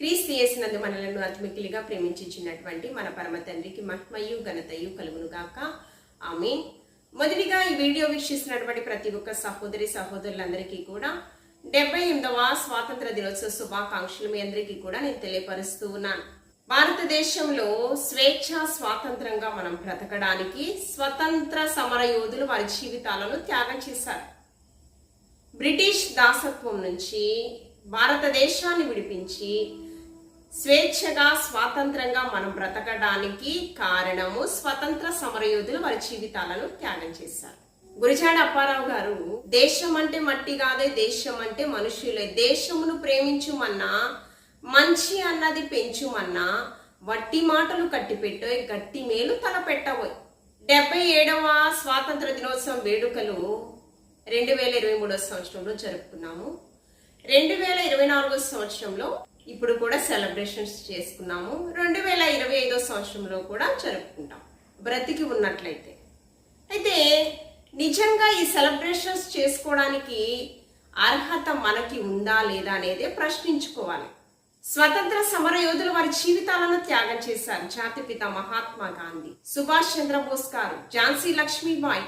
క్రీస్తు చేసినందు మనలను ఆత్మికులుగా ప్రేమించినటువంటి మన పరమ తండ్రికి మహిమయు ఘనతయు కలుగును గాక ఆమె మొదటిగా ఈ వీడియో వీక్షిస్తున్నటువంటి ప్రతి ఒక్క సహోదరి సహోదరులందరికీ కూడా డెబ్బై ఎనిమిదవ స్వాతంత్ర దినోత్సవ శుభాకాంక్షలు మీ అందరికీ కూడా నేను తెలియపరుస్తూ ఉన్నాను. భారతదేశంలో స్వేచ్ఛ స్వాతంత్రంగా మనం బ్రతకడానికి స్వతంత్ర సమర యోధులు వారి జీవితాలను త్యాగం చేశారు. బ్రిటిష్ దాసత్వం నుంచి భారతదేశాన్ని విడిపించి స్వేచ్ఛగా స్వాతంత్రంగా మనం బ్రతకడానికి కారణము స్వతంత్ర సమరయోధులు వారి జీవితాలను త్యాగం చేశారు. గురిజాడ అప్పారావు గారు దేశం అంటే మట్టి కాదే దేశం అంటే మనుషులే దేశమును ప్రేమించుమన్నా మంచి అన్నది పెంచుమన్నా వట్టి మాటలు కట్టిపెట్టోయ్ గట్టి మేలు తలపెట్టబోయ్. డెబ్బై ఏడవ స్వాతంత్ర దినోత్సవం వేడుకలు రెండు వేల ఇరవై మూడో సంవత్సరంలో జరుపుకున్నాము. రెండు వేల ఇరవై నాలుగో సంవత్సరంలో ఇప్పుడు కూడా సెలబ్రేషన్స్ చేసుకున్నాము. రెండు వేల ఇరవై ఐదో సంవత్సరంలో కూడా జరుపుకుంటాం. బ్రతికి ఉన్నట్లయితే. అయితే నిజంగా ఈ సెలబ్రేషన్స్ చేసుకోవడానికి అర్హత మనకి ఉందా లేదా అనేది ప్రశ్నించుకోవాలి. స్వతంత్ర సమర యోధులు వారి జీవితాలను త్యాగం చేశారు. జాతిపిత మహాత్మా గాంధీ సుభాష్ చంద్రబోస్ గారు ఝాన్సీ లక్ష్మీబాయి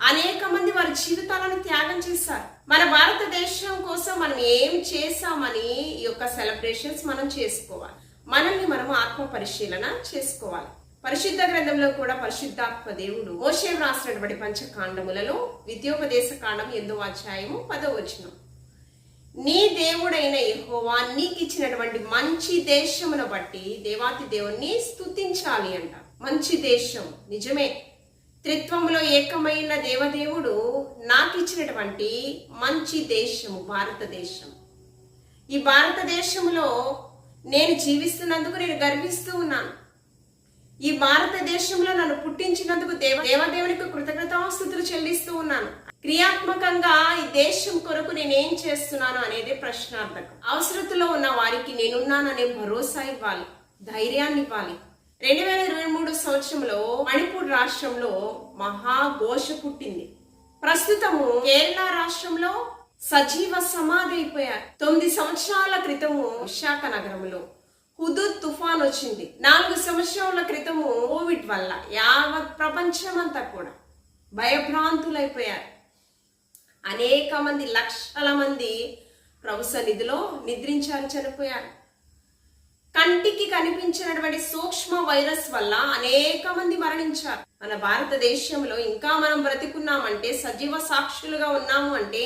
అనేక మంది వారి జీవితాలను త్యాగం చేశారు. మన భారతదేశం కోసం మనం ఏం చేశామని ఈ యొక్క సెలబ్రేషన్స్ మనం చేసుకోవాలి. మనల్ని మనం ఆత్మ పరిశీలన చేసుకోవాలి. పరిశుద్ధ గ్రంథంలో కూడా పరిశుద్ధాత్మ దేవుడు మోషే రాసినటువంటి పంచకాండములలో విద్యోపదేశ కాండం ఎందో అధ్యాయము పదో వచనం. నీ దేవుడైన యహోవా నీకు ఇచ్చినటువంటి మంచి దేశమును బట్టి దేవాతి దేవుణ్ణి స్తుతించాలి అంట. మంచి దేశం నిజమే. త్రిత్వంలో ఏకమైన దేవదేవుడు నాకు ఇచ్చినటువంటి మంచి దేశము భారతదేశం. ఈ భారతదేశంలో నేను జీవిస్తున్నందుకు నేను గర్విస్తూ ఉన్నాను. ఈ భారతదేశంలో నన్ను పుట్టించినందుకు దేవ దేవదేవునికి కృతజ్ఞతాస్తుతులు చెల్లిస్తూ ఉన్నాను. క్రియాత్మకంగా ఈ దేశం కొరకు నేనేం చేస్తున్నాను అనేది ప్రశ్నార్థకం. అవసరతలో ఉన్న వారికి నేనున్నాననే భరోసా ఇవ్వాలి ధైర్యాన్ని ఇవ్వాలి. రెండు వేల ఇరవై మూడు సంవత్సరంలో మణిపూర్ రాష్ట్రంలో మహాఘోష పుట్టింది. ప్రస్తుతము కేరళ రాష్ట్రంలో సజీవ సమాధి అయిపోయారు. తొమ్మిది సంవత్సరాల క్రితము విశాఖ నగరంలో హుదూద్ తుఫాన్ వచ్చింది. నాలుగు సంవత్సరాల క్రితము కోవిడ్ వల్ల యావత్ ప్రపంచం అంతా కూడా భయభ్రాంతులైపోయారు. అనేక మంది లక్షల మంది ప్రభు సన్నిధిలో నిద్రించారు చనిపోయారు. కంటికి కనిపించినటువంటి సూక్ష్మ వైరస్ వల్ల అనేక మంది మరణించారు. మన భారతదేశంలో ఇంకా మనం బ్రతికున్నామంటే సజీవ సాక్షులుగా ఉన్నాము అంటే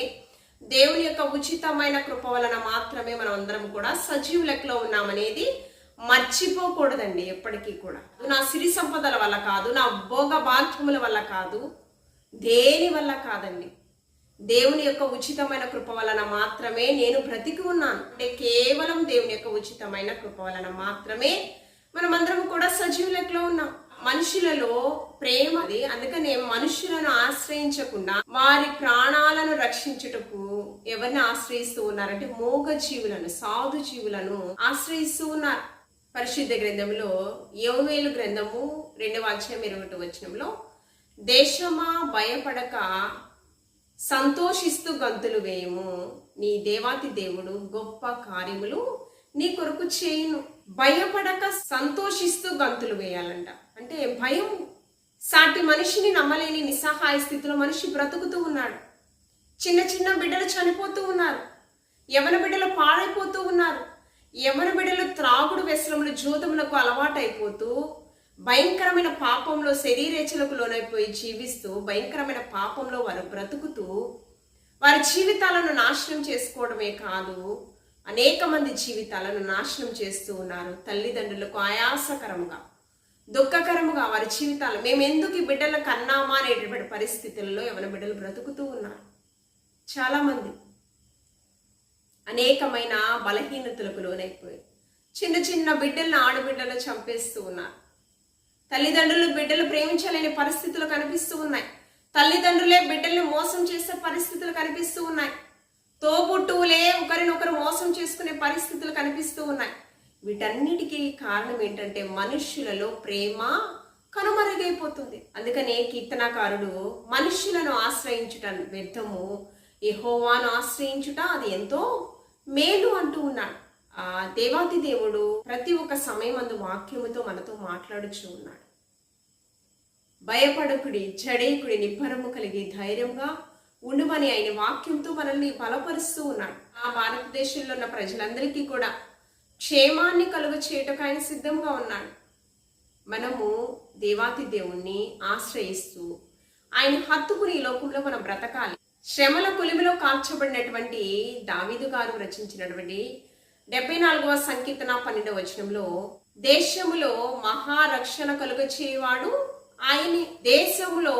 దేవుని యొక్క ఉచితమైన కృప వలన మాత్రమే మనం అందరం కూడా సజీవ లెక్కలో ఉన్నామనేది మర్చిపోకూడదండి ఎప్పటికీ కూడా. నా సిరి సంపదల వల్ల కాదు నా భోగ భాగ్యముల వల్ల కాదు దేని వల్ల కాదండి. దేవుని యొక్క ఉచితమైన కృప వలన మాత్రమే నేను బ్రతికి ఉన్నాను. అంటే కేవలం దేవుని యొక్క ఉచితమైన కృప వలన మాత్రమే మనమందరం కూడా సజీవ లెక్కలో ఉన్నాం. మనుషులలో ప్రేమ అది. అందుకనే మనుషులను ఆశ్రయించకుండా వారి ప్రాణాలను రక్షించుటకు ఎవరిని ఆశ్రయిస్తూ ఉన్నారంటే మోగ జీవులను సాధు జీవులను ఆశ్రయిస్తూ ఉన్నారు. పరిశుద్ధ గ్రంథంలో యోవేలు గ్రంథము రెండవ అధ్యాయం ఇరవై ఒకటి వచనంలో దేశమా భయపడక సంతోషిస్తూ గంతులు వేయము. నీ దేవాతి దేవుడు గొప్ప కార్యములు నీ కొరకు చేయును. భయపడక సంతోషిస్తూ గంతులు వేయాలంట. అంటే భయం సాటి మనిషిని నమ్మలేని నిస్సహాయ స్థితిలో మనిషి బ్రతుకుతూ ఉన్నాడు. చిన్న చిన్న బిడ్డలు చనిపోతూ ఉన్నారు. యవన బిడ్డలు పాడైపోతూ ఉన్నారు. యవన బిడ్డలు త్రాగుడు వ్యసనములు జూతములకు అలవాటైపోతూ భయంకరమైన పాపంలో శరీరేచ్ఛలకు లోనైపోయి జీవిస్తూ భయంకరమైన పాపంలో వారు బ్రతుకుతూ వారి జీవితాలను నాశనం చేసుకోవడమే కాదు అనేక మంది జీవితాలను నాశనం చేస్తూ ఉన్నారు. తల్లిదండ్రులకు ఆయాసకరంగా దుఃఖకరముగా వారి జీవితాలు మేము ఎందుకు ఈ బిడ్డలు కన్నామా? అనేటటువంటి పరిస్థితుల్లో ఎవరి బిడ్డలు బ్రతుకుతూ ఉన్నారు. చాలామంది అనేకమైన బలహీనతలకు లోనైపోయి చిన్న చిన్న బిడ్డలను ఆడబిడ్డలు చంపేస్తూ ఉన్నారు. తల్లిదండ్రులు బిడ్డలు ప్రేమించలేని పరిస్థితులు కనిపిస్తూ ఉన్నాయి. తల్లిదండ్రులే బిడ్డల్ని మోసం చేసే పరిస్థితులు కనిపిస్తూ ఉన్నాయి. తోబుట్టువులే ఒకరినొకరు మోసం చేసుకునే పరిస్థితులు కనిపిస్తూ ఉన్నాయి. వీటన్నిటికీ కారణం ఏంటంటే మనుష్యులలో ప్రేమ కనుమరుగైపోతుంది. అందుకనే కీర్తనాకారుడు మనుష్యులను ఆశ్రయించుట వ్యర్థము యహోవాను ఆశ్రయించుట అది ఎంతో మేలు అంటూ ఉన్నాడు. ఆ దేవాతి దేవుడు ప్రతి ఒక్క సమయం అందు వాక్యముతో మనతో మాట్లాడుచూ ఉన్నాడు. భయపడకుడి జడేకుడి నిబ్బరము కలిగి ధైర్యంగా ఉండుమని ఆయన వాక్యంతో మనల్ని బలపరుస్తూ ఉన్నాడు. ఆ భారతదేశంలో ఉన్న ప్రజలందరికీ కూడా క్షేమాన్ని కలుగ చేయటకు ఆయన సిద్ధంగా ఉన్నాడు. మనము దేవాతి దేవుణ్ణి ఆశ్రయిస్తూ ఆయన హత్తుకుని ఈ లోకంలో మనం బ్రతకాలి. శ్రమల కొలిమిలో కాల్చబడినటువంటి దావీదు గారు రచించినటువంటి డెబ్బై నాలుగవ సంకీర్తన పన్నెండవ వచనంలో దేశములో మహారక్షణ కలుగ చేయవాడు ఆయన దేశంలో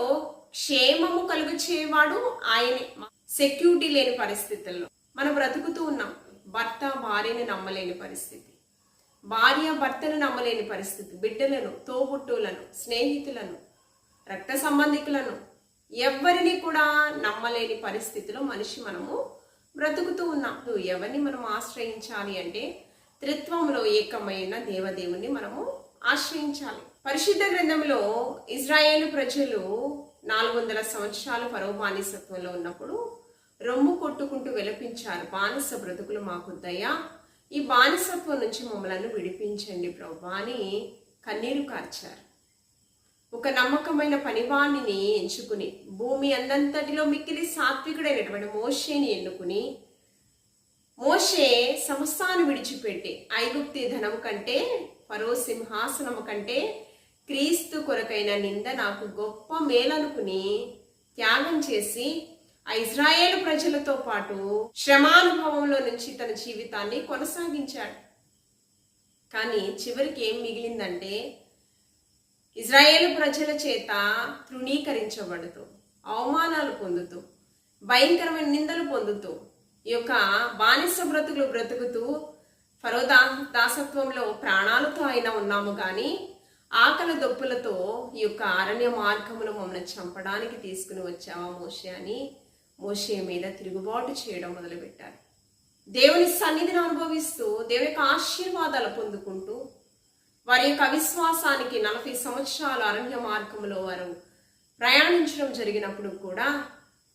క్షేమము కలుగ చేయవాడు ఆయనే సెక్యూరిటీ లేని పరిస్థితుల్లో. మనం బ్రతుకుతూ ఉన్నాం. భర్త భార్యని నమ్మలేని పరిస్థితి. భార్య భర్తను నమ్మలేని పరిస్థితి. బిడ్డలను తోబుట్టులను స్నేహితులను రక్త సంబంధికులను ఎవరిని కూడా నమ్మలేని పరిస్థితిలో మనిషి మనము బ్రతుకుతూ ఉన్నాం. ఎవరిని మనం ఆశ్రయించాలి అంటే త్రిత్వంలో ఏకమైన దేవదేవుని మనము ఆశ్రయించాలి. పరిశుద్ధ గ్రంథంలో ఇజ్రాయేల్ ప్రజలు నాలుగు వందల సంవత్సరాలు పరోబానిసత్వంలో ఉన్నప్పుడు రొమ్ము కొట్టుకుంటూ విలపించారు. బానిస బ్రతుకులు మాకు దయ. ఈ బానిసత్వం నుంచి మమ్మలను విడిపించండి ప్రభు అని కన్నీరు కార్చారు. ఒక నమ్మకమైన పనివాణిని ఎంచుకుని భూమి అందంతటిలో మిక్కిలి సాత్వికుడైనటువంటి మోషేని ఎన్నుకుని మోషే సమస్తాన్ని విడిచిపెట్టి ఐగుప్తి ధనం కంటే పరో సింహాసనం కంటే క్రీస్తు కొరకైన నింద నాకు గొప్ప మేలనుకుని త్యాగం చేసి ఆ ఇజ్రాయేల్ ప్రజలతో పాటు శ్రమానుభవంలో నుంచి తన జీవితాన్ని కొనసాగించాడు. కానీ చివరికి ఏం మిగిలిందంటే ఇజ్రాయేల్ ప్రజల చేత తృణీకరించబడుతూ అవమానాలు పొందుతూ భయంకరమైన నిందలు పొందుతూ ఈ యొక్క బానిస బ్రతుకులు బ్రతుకుతూ ఫరోదా దాసత్వంలో ప్రాణాలతో అయినా ఉన్నాము కానీ ఆకలి దొప్పులతో ఈ యొక్క అరణ్య మార్గములు మమ్మల్ని చంపడానికి తీసుకుని వచ్చావా మోషే అని మోషే మీద తిరుగుబాటు చేయడం మొదలుపెట్టారు దేవుని సన్నిధిని అనుభవిస్తూ దేవుని యొక్క ఆశీర్వాదాలు పొందుకుంటూ వారి యొక్క అవిశ్వాసానికి నలభై సంవత్సరాల అరణ్య మార్గంలో వారు ప్రయాణించడం జరిగినప్పుడు కూడా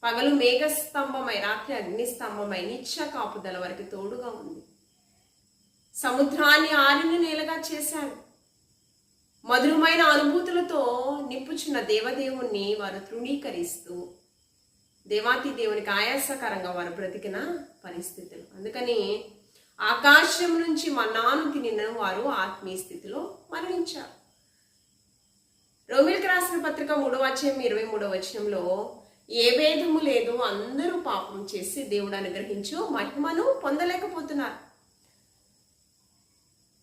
పగలు మేఘస్తంభమై రాత్రి అగ్నిస్తంభమై నిత్య కాపుదల వారికి తోడుగా ఉంది. సముద్రాన్ని ఆరిన నేలగా చేశాడు. మధురమైన అనుభూతులతో నిప్పుచున్న దేవదేవుణ్ణి వారు తృణీకరిస్తూ దేవాతి దేవునికి ఆయాసకరంగా వారు బ్రతికిన పరిస్థితులు. అందుకని ఆకాశం నుంచి మన్నాను తినిన వారు ఆత్మీయ స్థితిలో మరణించారు. రోమిల్కి రాసిన పత్రిక మూడవ అధ్యాయం ఇరవై మూడవ వచనంలో ఏ భేదము లేదు అందరూ పాపం చేసి దేవుడు అనుగ్రహించు మహిమను పొందలేకపోతున్నారు.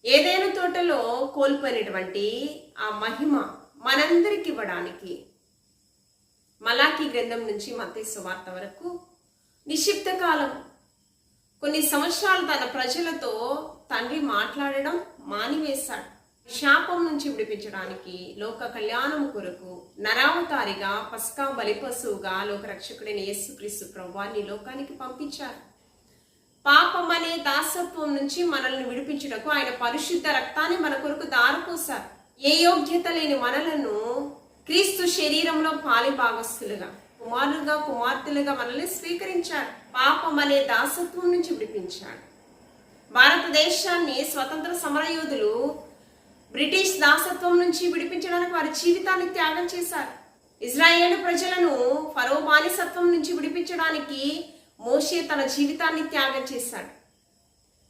ఏదైనా తోటలో కోల్పోయినటువంటి ఆ మహిమ మనందరికి ఇవ్వడానికి మలాకి గ్రంథం నుంచి మత సువార్త వరకు నిక్షిప్త కాలం. కొన్ని సంవత్సరాలు తన ప్రజలతో తండ్రి మాట్లాడడం మానివేశాడు. శాపం నుంచి విడిపించడానికి లోక కళ్యాణం కొరకు నరావతారిగా పస్కా బలిపశువుగా లోక రక్షకుడైన యేసుక్రీస్తు ప్రభువాన్ని లోకానికి పంపించారు. పాపం అనే దాసత్వం నుంచి మనల్ని విడిపించుటకు ఆయన పరిశుద్ధ రక్తాన్ని మన కొరకు దారపోశారు. ఏ యోగ్యత లేని మనలను క్రీస్తు శరీరంలో పాలి భాగస్థులుగా కుమారులుగా కుమార్తెలుగా మనల్ని స్వీకరించాడు. పాపం అనే దాసత్వం నుంచి విడిపించాడు. భారతదేశాన్ని స్వతంత్ర సమరయోధులు బ్రిటిష్ దాసత్వం నుంచి విడిపించడానికి వారి జీవితాన్ని త్యాగం చేశారు. ఇజ్రాయేల్ ప్రజలను ఫరో బానిసత్వం నుంచి విడిపించడానికి మోషే తన జీవితాన్ని త్యాగం చేశాడు.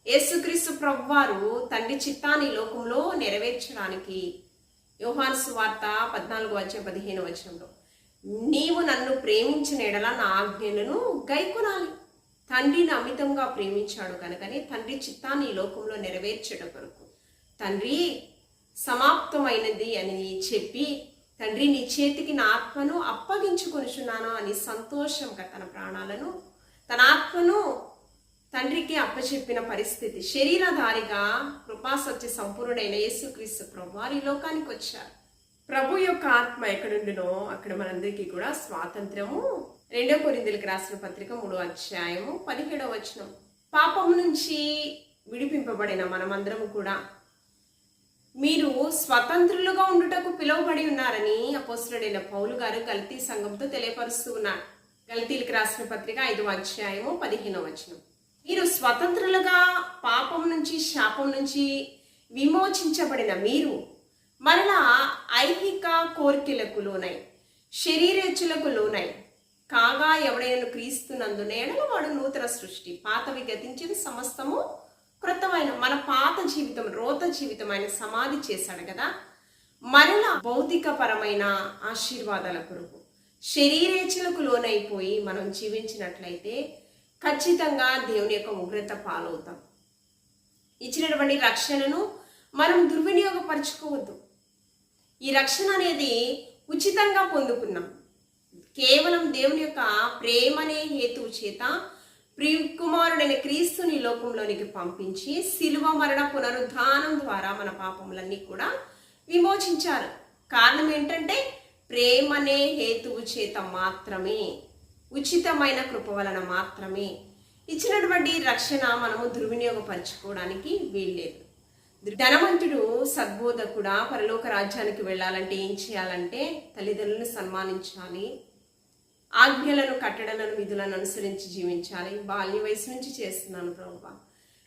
యేసుక్రీస్తు ప్రభువారు తండ్రి చిత్తాన్ని లోకంలో నెరవేర్చడానికి యోహాను సువార్త పద్నాలుగు వచ్చే పదిహేను వచనంలో నీవు నన్ను ప్రేమించిన ఎడల నా ఆజ్ఞలను గైకొనాలి. తండ్రిని అమితంగా ప్రేమించాడు కనుకనే తండ్రి చిత్తాన్ని లోకంలో నెరవేర్చడం కొరకు. తండ్రి సమాప్తమైనది అని చెప్పి తండ్రి నీ చేతికి నా ఆత్మను అప్పగించుకొనిచున్నాను అని సంతోషంగా తన ప్రాణాలను తన ఆత్మను తండ్రికి అప్పచెప్పిన పరిస్థితి. శరీరధారిగా కృపాసత్య సంపూర్ణుడైన యేసుక్రీస్తు ప్రభు వారి లోకానికి వచ్చారు. ప్రభు యొక్క ఆత్మ ఎక్కడుండునో అక్కడ మనందరికీ కూడా స్వాతంత్రము. రెండో కొరిందులకు రాసిన పత్రిక మూడో అధ్యాయము పదిహేడవ వచనం. పాపం నుంచి విడిపింపబడిన మనమందరము కూడా మీరు స్వతంత్రులుగా ఉండుటకు పిలువబడి ఉన్నారని అపోసరుడైన పౌలు గారు కల్తీ సంఘంతో తెలియపరుస్తూ ఉన్నారు. గల్తీలకు రాసిన పత్రిక ఐదవ అధ్యాయము పదిహేనవ వచనం. మీరు స్వతంత్రులుగా పాపం నుంచి శాపం నుంచి విమోచించబడిన మీరు మరలా ఐహిక కోరికలకు లోనై శరీరేచ్చులకు లోనై కాగా ఎవడైనా క్రీస్తునందున ఎడల వాడు నూతన సృష్టి పాతవి గతించిన సమస్తము క్రొత్తమైన మన పాత జీవితం రోత జీవితం ఆయన సమాధి చేశాడు కదా. మరలా భౌతిక పరమైన ఆశీర్వాదాల కొరకు. శరీరేచ్ఛలకు లోనైపోయి మనం జీవించినట్లయితే ఖచ్చితంగా దేవుని యొక్క ఉగ్రత పాలవుతాం. ఇచ్చినటువంటి రక్షణను మనం దుర్వినియోగపరచుకోవద్దు. ఈ రక్షణ అనేది ఉచితంగా పొందుకున్నాం. కేవలం దేవుని యొక్క ప్రేమనే హేతువు చేత ప్రియకుమారుడైన క్రీస్తుని లోకంలోనికి పంపించి శిలువ మరణ పునరుద్ధానం ద్వారా మన పాపములన్నీ కూడా విమోచించారు. కారణం ఏంటంటే ప్రేమనే హేతువు చేత మాత్రమే ఉచితమైన కృప వలన మాత్రమే ఇచ్చినటువంటి రక్షణ మనము దుర్వినియోగపరచుకోవడానికి వీల్లేదు. ధనవంతుడు సద్బోధకుడా పరలోక రాజ్యానికి వెళ్ళాలంటే ఏం చేయాలంటే తల్లిదండ్రులను సన్మానించాలి. ఆజ్ఞలను కట్టడలను విధులను అనుసరించి జీవించాలి. బాల్య వయసు నుంచి చేస్తున్నాను ప్రభు.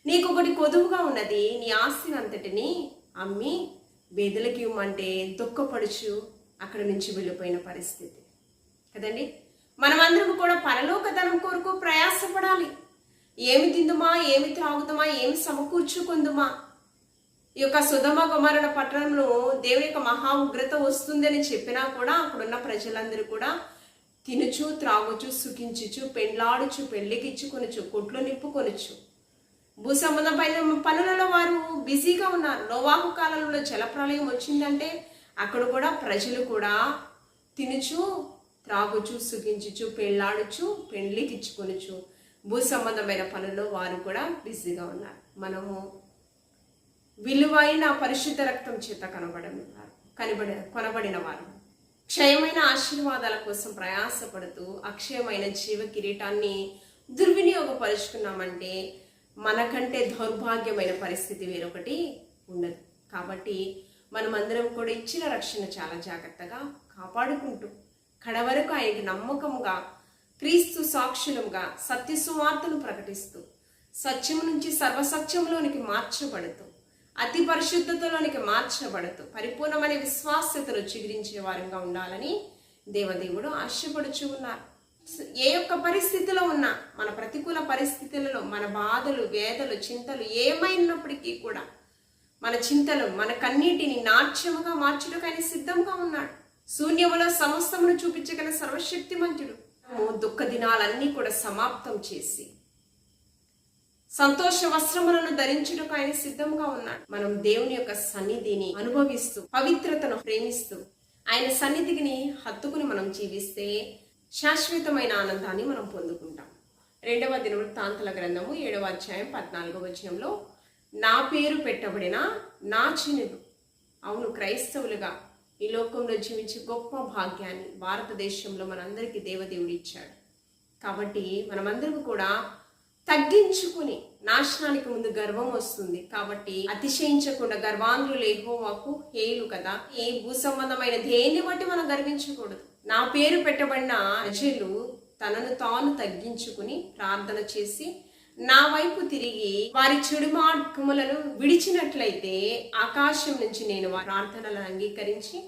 నీకు ఒకటి కొదువుగా ఉన్నది నీ ఆస్తిని అంతటిని అమ్మి బేదలకి ఇవ్వమంటే దుఃఖపడుచు అక్కడి నుంచి వెళ్ళిపోయిన పరిస్థితి. కదండి? మనమందరం కూడా పరలోక ధనం కొరకు ప్రయాసపడాలి. ఏమి తిందుమా ఏమి త్రాగుదామా ఏమి సమకూర్చుకుందుమా? ఈ యొక్క సుధమ కుమారుడ పట్టణంలో దేవుని యొక్క మహా ఉగ్రత వస్తుందని చెప్పినా కూడా అక్కడున్న ప్రజలందరూ కూడా తినుచు త్రాగుచు సుఖించుచు పెండ్లాడుచు పెళ్ళికిచ్చుకొనుచు కొట్లు నింపుకొనుచు భూ సంబంధమైన పనులలో వారు బిజీగా ఉన్నారు. నోవాహు కాలంలో జలప్రలయం వచ్చిందంటే అక్కడ కూడా ప్రజలు కూడా తినుచు త్రాగుచు సుఖించుచు పెళ్ళాడుచు పెళ్ళికిచ్చుకొనుచు భూ సంబంధమైన పనుల్లో వారు కూడా బిజీగా ఉన్నారు. మనము విలువైన పరిశుద్ధ రక్తం చేత కనబడిన వారు కనబడి కొనబడిన వారు. క్షయమైన ఆశీర్వాదాల కోసం ప్రయాసపడుతూ అక్షయమైన జీవ కిరీటాన్ని దుర్వినియోగపరుచుకున్నామంటే మనకంటే దౌర్భాగ్యమైన పరిస్థితి వేరొకటి ఉండదు. కాబట్టి మనమందరం కూడా ఇచ్చిన రక్షణ చాలా జాగ్రత్తగా కాపాడుకుంటూ కడవరకు ఆయనకు నమ్మకముగా క్రీస్తు సాక్షులముగా సత్య సువార్తను ప్రకటిస్తూ సత్యము నుంచి సర్వసత్యంలోనికి మార్చబడుతూ అతి పరిశుద్ధతలోనికి మార్చబడుతూ పరిపూర్ణమైన విశ్వాసతను చిగురించే వారంగా ఉండాలని దేవదేవుడు ఆశపడుచు ఉన్నారు. ఏ యొక్క పరిస్థితిలో ఉన్నా మన ప్రతికూల పరిస్థితులలో మన బాధలు వేదలు చింతలు ఏమైనప్పటికీ కూడా మన చింతలు మన కన్నీటిని నాట్యముగా మార్చుటకు ఆయన సిద్ధంగా ఉన్నాడు. శూన్యములో సమస్తమును చూపించగల సర్వశక్తిమంతుడు. దుఃఖ దినాలన్నీ కూడా సమాప్తం చేసి సంతోష వస్త్రములను ధరించుటకు ఆయన సిద్ధంగా ఉన్నాడు. మనం దేవుని యొక్క సన్నిధిని అనుభవిస్తూ పవిత్రతను ప్రేమిస్తూ ఆయన సన్నిధిని హత్తుకుని మనం జీవిస్తే శాశ్వతమైన ఆనందాన్ని మనం పొందుకుంటాం. రెండవ దినవృత్తాంతల గ్రంథము ఏడవ అధ్యాయం పద్నాలుగో వచనంలో నా పేరు పెట్టబడిన నాచినుడు అవును క్రైస్తవులుగా ఈ లోకంలో జీవించే గొప్ప భాగ్యాన్ని భారతదేశంలో మనందరికీ దేవదేవుడు ఇచ్చాడు. కాబట్టి మనమందరం కూడా తగ్గించుకుని నాశనానికి ముందు గర్వం వస్తుంది. కాబట్టి అతిశయించకుండా గర్వాంధ్రులు ఎహోవాకు హేలు కదా. ఈ భూ సంబంధమైన దేన్ని బట్టి మనం గర్వించకూడదు. నా పేరు పెట్టబడిన అజలు తనను తాను తగ్గించుకుని ప్రార్థన చేసి నా వైపు తిరిగి వారి చెడు మార్గములను విడిచినట్లయితే ఆకాశం నుంచి నేను వారి ప్రార్థనలను అంగీకరించి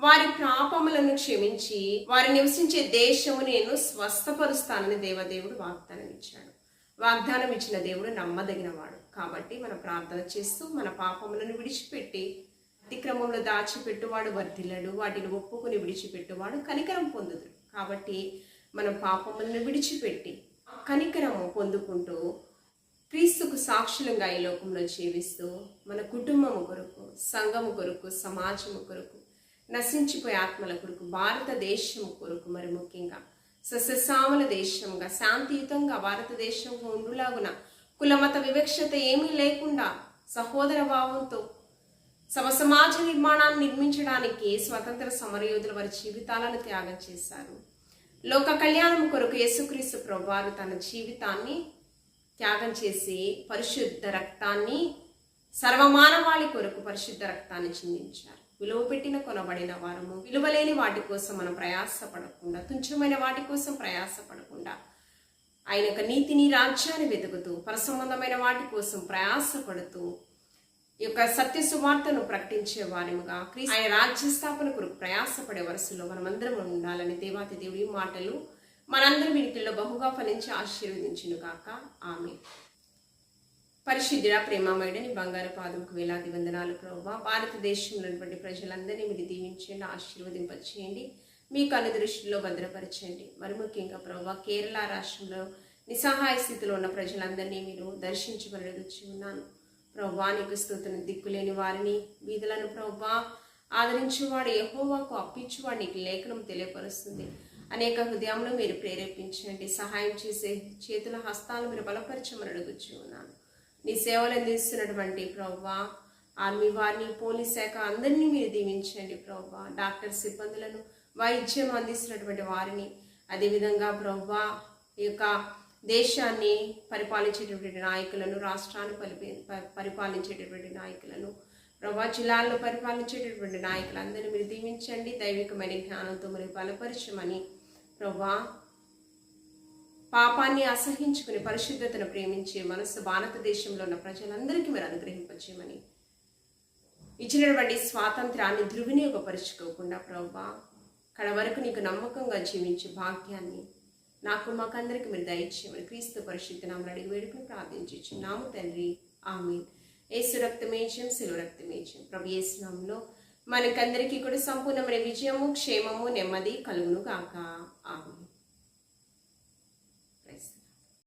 వారి పాపములను క్షమించి వారు నివసించే దేశము నేను స్వస్థపరుస్తానని దేవదేవుడు వాగ్దానం ఇచ్చాడు వాగ్దానం ఇచ్చిన దేవుడు నమ్మదగినవాడు. కాబట్టి మన ప్రార్థన చేస్తూ మన పాపములను విడిచిపెట్టి అతిక్రమంలో దాచిపెట్టువాడు వర్ధిల్లడు వాటిని ఒప్పుకుని విడిచిపెట్టువాడు కనికరం పొందుదు కాబట్టి మనం పాపములను విడిచిపెట్టి కనికరము పొందుకుంటూ క్రీస్తుకు సాక్షులంగా ఈ లోకంలో జీవిస్తూ మన కుటుంబము కొరకు సంఘము కొరకు సమాజము కొరకు నశించిపోయే ఆత్మల కొరకు భారతదేశం కొరకు మరి ముఖ్యంగా సస్యశ్యామల దేశంగా శాంతియుతంగా భారతదేశం ఉండులాగున కులమత వివక్షత ఏమీ లేకుండా సహోదర భావంతో సమ సమాజ నిర్మాణాన్ని నిర్మించడానికి స్వతంత్ర సమరయోధుల వారి జీవితాలను త్యాగం చేశారు. లోక కళ్యాణం కొరకు యేసుక్రీస్తు ప్రభువారు తన జీవితాన్ని త్యాగం చేసి పరిశుద్ధ రక్తాన్ని సర్వమానవాళి కొరకు పరిశుద్ధ రక్తాన్ని చిందించారు. విలువ పెట్టిన కొనబడిన వారము విలువలేని వాటి కోసం మనం ప్రయాసపడకుండా తుంచమైన వాటి కోసం ప్రయాసపడకుండా ఆయన యొక్క నీతిని రాజ్యాన్ని వెతుకుతూ పరసంబంధమైన వాటి కోసం ప్రయాసపడుతూ ఈ యొక్క సత్య సువార్తను ప్రకటించే వారిముగా ఆయన రాజ్య స్థాపన కొరకు ప్రయాసపడే వరుసలో మనమందరం ఉండాలని దేవాతి దేవుడి మాటలు మనందరం వీటిల్లో బహుగా ఫలించి ఆశీర్వదించును కాక ఆమె పరిశుద్ధుడ ప్రేమమయుడని బంగారు పాదంకు వేలాది వందనాలు ప్రభావ. భారతదేశంలో ఉన్నటువంటి ప్రజలందరినీ మీరు దీవించండి ఆశీర్వదింపచేయండి. మీ కను దృష్టిలో భద్రపరచండి. మరి ముఖ్యంగా ప్రభావ కేరళ రాష్ట్రంలో నిస్సహాయ స్థితిలో ఉన్న ప్రజలందరినీ మీరు దర్శించమని వచ్చి ఉన్నాను ప్రవ్వా నీకు స్తోత్రం. దిక్కులేని వారిని వీధులను ప్రవ్వా ఆదరించేవాడు ఎహోవాకు అప్పించేవాడు నీకు లేఖనం తెలియపరుస్తుంది. అనేక హృదయంలో మీరు ప్రేరేపించండి. సహాయం చేసే చేతుల హస్తాలు మీరు బలపరచమని అడుగుచు ఉన్నాను. నీ సేవలు అందిస్తున్నటువంటి ప్రవ్వా ఆర్మీ వారిని పోలీస్ శాఖ అందరినీ మీరు దీవించండి ప్రవ్వా డాక్టర్ సిబ్బందులను వైద్యం అందిస్తున్నటువంటి వారిని అదేవిధంగా ప్రవ్వా ఈ యొక్క దేశాన్ని పరిపాలించేటటువంటి నాయకులను రాష్ట్రాన్ని పరిపి పరిపాలించేటటువంటి నాయకులను ప్రభా జిల్లాల్లో పరిపాలించేటటువంటి నాయకులందరినీ మీరు దీవించండి. దైవికమైన జ్ఞానంతో మరి బలపరచమని ప్రభా పాపాన్ని అసహించుకుని పరిశుద్ధతను ప్రేమించే మనస్సు భారతదేశంలో ఉన్న ప్రజలందరికీ మీరు అనుగ్రహింపచేయమని. ఇచ్చినటువంటి స్వాతంత్రాన్ని దుర్వినియోగపరుచుకోకుండా ప్రభా కడ వరకు నీకు నమ్మకంగా జీవించే భాగ్యాన్ని నాకు మాకందరికి మీరు దయచేయమని క్రీస్తు పరిశుద్ధ నామలు అడిగి వేడుకుని ప్రార్థించు నాము తండ్రి. ఆమె ఏసు రక్తమేజం శిలువ రక్తమేజం. ప్రభు యేసు మనకందరికీ కూడా సంపూర్ణమైన విజయము క్షేమము నెమ్మది కలుగును కాక ఆమె